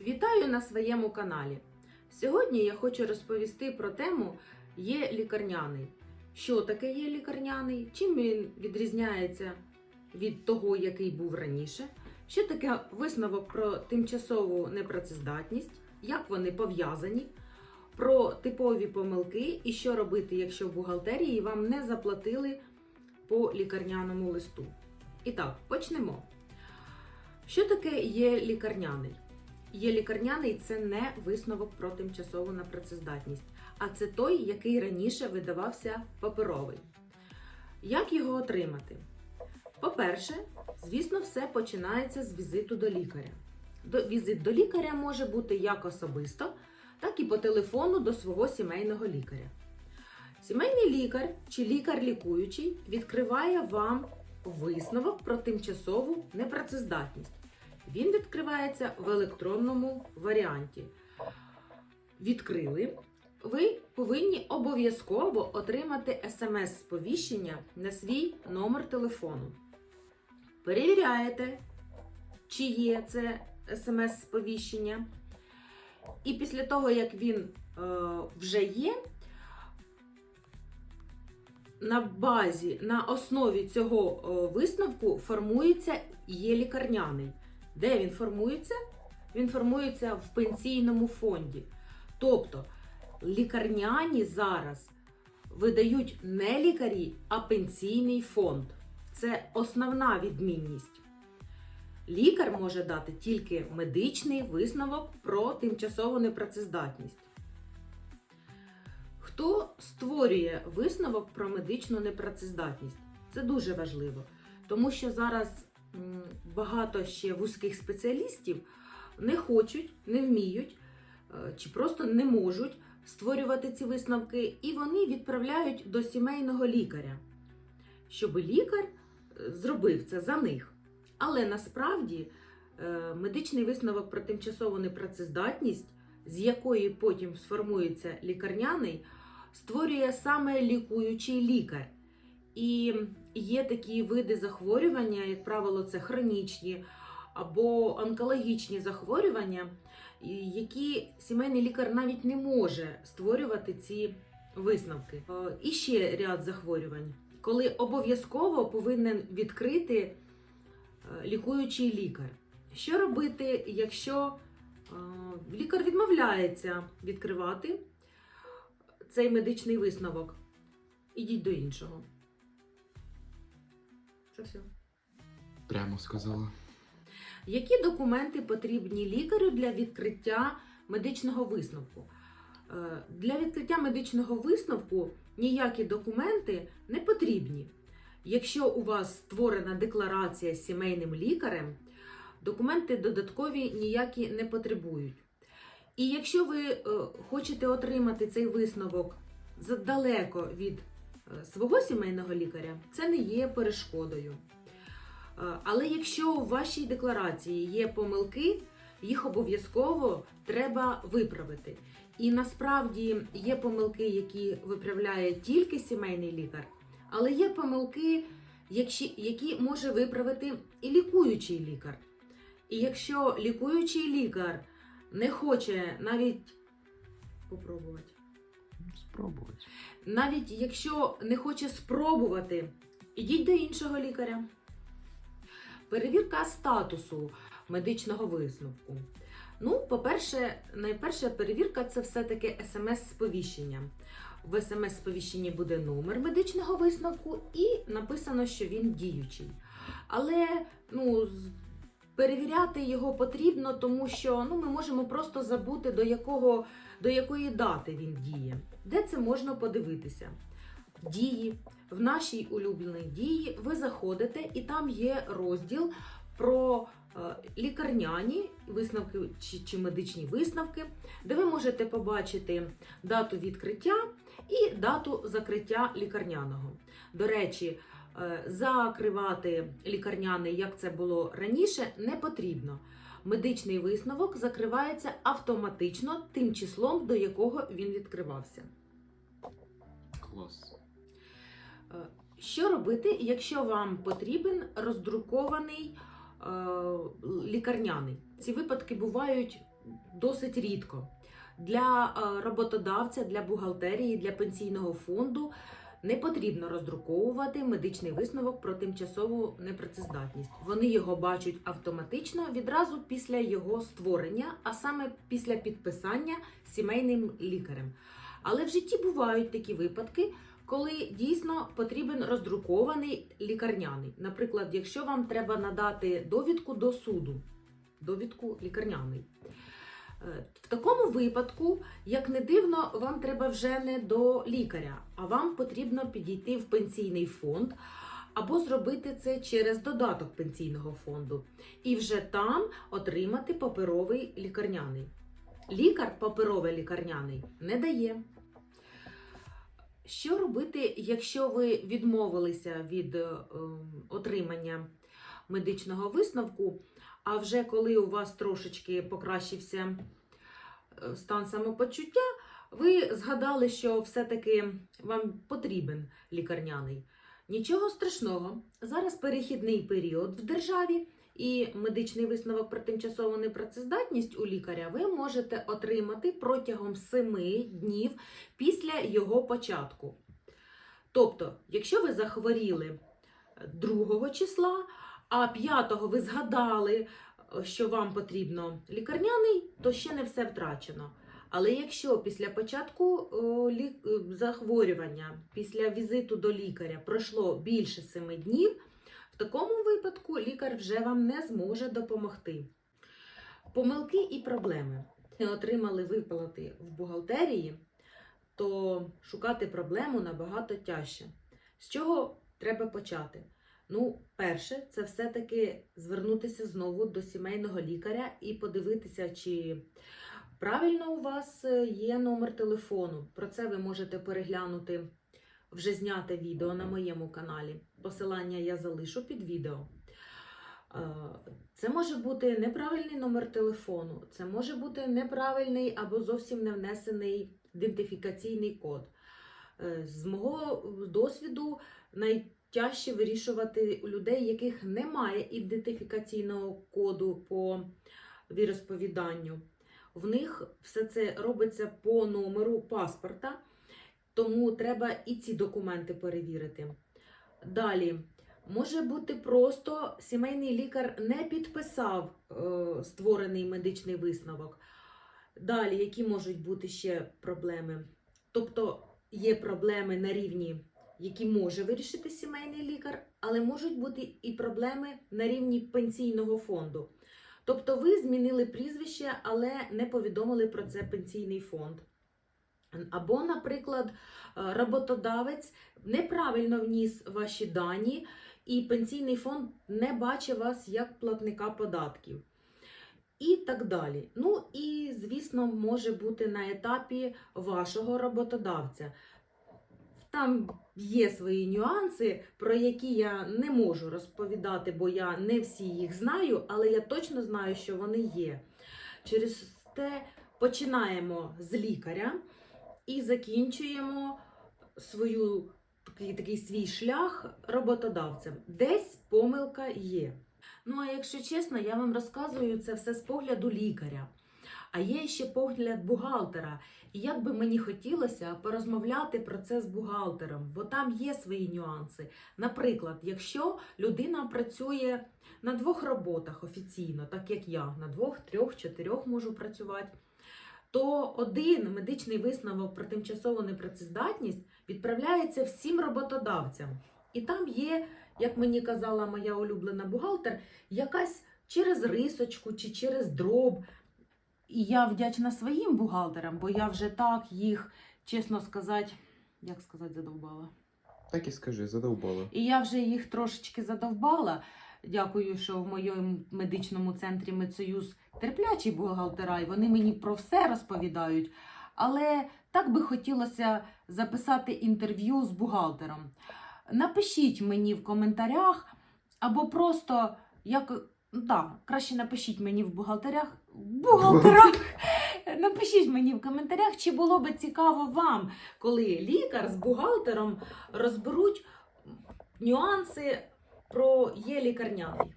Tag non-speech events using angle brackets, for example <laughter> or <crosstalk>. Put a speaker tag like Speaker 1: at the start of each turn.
Speaker 1: Вітаю на своєму каналі. Сьогодні я хочу розповісти про тему є лікарняний. Що таке є лікарняний? Чим він відрізняється від того, який був раніше? Що таке висновок про тимчасову непрацездатність? Як вони пов'язані? Про типові помилки і що робити, якщо в бухгалтерії вам не заплатили по лікарняному листу. І так, почнемо. Що таке є лікарняний? Є лікарняний це не висновок про тимчасову непрацездатність, а це той, який раніше видавався паперовий. Як його отримати? По-перше, звісно, все починається з візиту до лікаря. Візит до лікаря може бути як особисто, так і по телефону до свого сімейного лікаря. Сімейний лікар чи лікар лікуючий відкриває вам висновок про тимчасову непрацездатність. Він відкривається в електронному варіанті. Відкрили. Ви повинні обов'язково отримати смс-сповіщення на свій номер телефону. Перевіряєте, чи є це смс-сповіщення. І після того, як він е, вже є, на базі, на основі цього е, висновку формується є лікарняний. Де він формується? Він формується в пенсійному фонді. Тобто лікарняні зараз видають не лікарі, а пенсійний фонд. Це основна відмінність. Лікар може дати тільки медичний висновок про тимчасову непрацездатність. Хто створює висновок про медичну непрацездатність? Це дуже важливо, тому що зараз багато ще вузьких спеціалістів не хочуть, не вміють е, чи просто не можуть створювати ці висновки, і вони відправляють до сімейного лікаря, щоб лікар е, зробив це за них. Але насправді е, медичний висновок про тимчасову непрацездатність, з якої потім сформується лікарняний, створює саме лікуючий лікар. І є такі види захворювання, як правило, це хронічні або онкологічні захворювання, які сімейний лікар навіть не може створювати ці висновки. Е, І ще ряд захворювань, коли обов'язково повинен відкрити е, лікуючий лікар. Що робити, якщо е, лікар відмовляється відкривати цей медичний висновок? Ідіть до іншого. Це все.
Speaker 2: Прямо сказала.
Speaker 1: Які документи потрібні лікарю для відкриття медичного висновку? Е, Для відкриття медичного висновку ніякі документи не потрібні. Якщо у вас створена декларація з сімейним лікарем, документи додаткові ніякі не потребують. І якщо ви е, хочете отримати цей висновок задалеко від свого сімейного лікаря, це не є перешкодою. Е, Але якщо у вашій декларації є помилки, їх обов'язково треба виправити. І насправді є помилки, які виправляє тільки сімейний лікар, але є помилки, які, може виправити і лікуючий лікар. І якщо лікуючий лікар не хоче навіть попробувати,
Speaker 2: Спробувати.
Speaker 1: навіть якщо не хоче спробувати, ідіть до іншого лікаря. Перевірка статусу медичного висновку. Ну, по-перше, найперша перевірка це все-таки смс-сповіщення. В смс-сповіщенні буде номер медичного висновку і написано, що він діючий. Але ну, перевіряти його потрібно, тому що ну, ми можемо просто забути, до, якого, до якої дати він діє. Де це можна подивитися? Дії. В нашій улюбленій дії ви заходите, і там є розділ про е, лікарняні висновки чи, чи медичні висновки, де ви можете побачити дату відкриття і дату закриття лікарняного. До речі, е, закривати лікарняний, як це було раніше, не потрібно. Медичний висновок закривається автоматично тим числом, до якого він відкривався.
Speaker 2: Клас.
Speaker 1: Е, Що робити, якщо вам потрібен роздрукований е, лікарняний? Ці випадки бувають досить рідко. Для е, роботодавця, для бухгалтерії, для пенсійного фонду не потрібно роздруковувати медичний висновок про тимчасову непрацездатність. Вони його бачать автоматично відразу після його створення, а саме після підписання сімейним лікарем. Але в житті бувають такі випадки, коли дійсно потрібен роздрукований лікарняний. Наприклад, якщо вам треба надати довідку до суду, довідку лікарняний. Е, В такому випадку, як не дивно, вам треба вже не до лікаря, а вам потрібно підійти в пенсійний фонд або зробити це через додаток пенсійного фонду і вже там отримати паперовий лікарняний. Лікар паперовий лікарняний не дає. Що робити, якщо ви відмовилися від е, ем, отримання медичного висновку, а вже коли у вас трошечки покращився е, стан самопочуття, ви згадали, що все-таки вам потрібен лікарняний. Нічого страшного. Зараз перехідний період в державі, і медичний висновок про тимчасову непрацездатність у лікаря ви можете отримати протягом 7 днів після його початку. Тобто, якщо ви захворіли 2 числа, а 5 ви згадали, що вам потрібно лікарняний, то ще не все втрачено. Але якщо після початку е, захворювання, після візиту до лікаря пройшло більше 7 днів, в такому випадку лікар вже вам не зможе допомогти. Помилки і проблеми. Не отримали виплати в бухгалтерії, то шукати проблему набагато тяжче. З чого треба почати? Ну, перше, це все-таки звернутися знову до сімейного лікаря і подивитися, чи правильно у вас е, є номер телефону. Про це ви можете переглянути вже зняте відео на моєму каналі. Посилання я залишу під відео. Е, Це може бути неправильний номер телефону, це може бути неправильний або зовсім не внесений ідентифікаційний код. Е, З мого досвіду найтяжче вирішувати у людей, яких немає ідентифікаційного коду по віросповіданню. В них все це робиться по номеру паспорта, тому треба і ці документи перевірити. Далі, може бути просто сімейний лікар не підписав е, створений медичний висновок. Далі, які можуть бути ще проблеми? Тобто є проблеми на рівні, які може вирішити сімейний лікар, але можуть бути і проблеми на рівні пенсійного фонду. Тобто ви змінили прізвище, але не повідомили про це пенсійний фонд. Або, наприклад, е, роботодавець неправильно вніс ваші дані, і пенсійний фонд не бачить вас як платника податків. І так далі. Ну і, звісно, може бути на етапі вашого роботодавця. Там є свої нюанси, про які я не можу розповідати, бо я не всі їх знаю, але я точно знаю, що вони є. Через те починаємо з лікаря і закінчуємо свою такий, такий свій шлях роботодавцем. Десь помилка є. Ну а якщо чесно, я вам розказую це все з погляду лікаря. А є ще погляд бухгалтера. І як би мені хотілося порозмовляти про це з бухгалтером, бо там є свої нюанси. Наприклад, якщо людина працює на двох роботах офіційно, так як я, на двох, трьох, чотирьох можу працювати, то один медичний висновок про тимчасову непрацездатність відправляється всім роботодавцям. І там є, як мені казала моя улюблена бухгалтер, якась через рисочку чи через дроб. І я вдячна своїм бухгалтерам, бо я вже так їх, чесно сказати, як сказати, задовбала.
Speaker 2: Так і скажи, задовбала.
Speaker 1: І я вже їх трошечки задовбала. Дякую, що в моєму медичному центрі Медсоюз терплячі бухгалтера, і вони мені про все розповідають. Але так би хотілося записати інтерв'ю з бухгалтером. Напишіть мені в коментарях, або просто як. Ну, так, краще напишіть мені в бухгалтерях. Бухгалтерах! <laughs> Напишіть мені в коментарях, чи було би цікаво вам, коли лікар з бухгалтером розберуть нюанси про є лікарняний.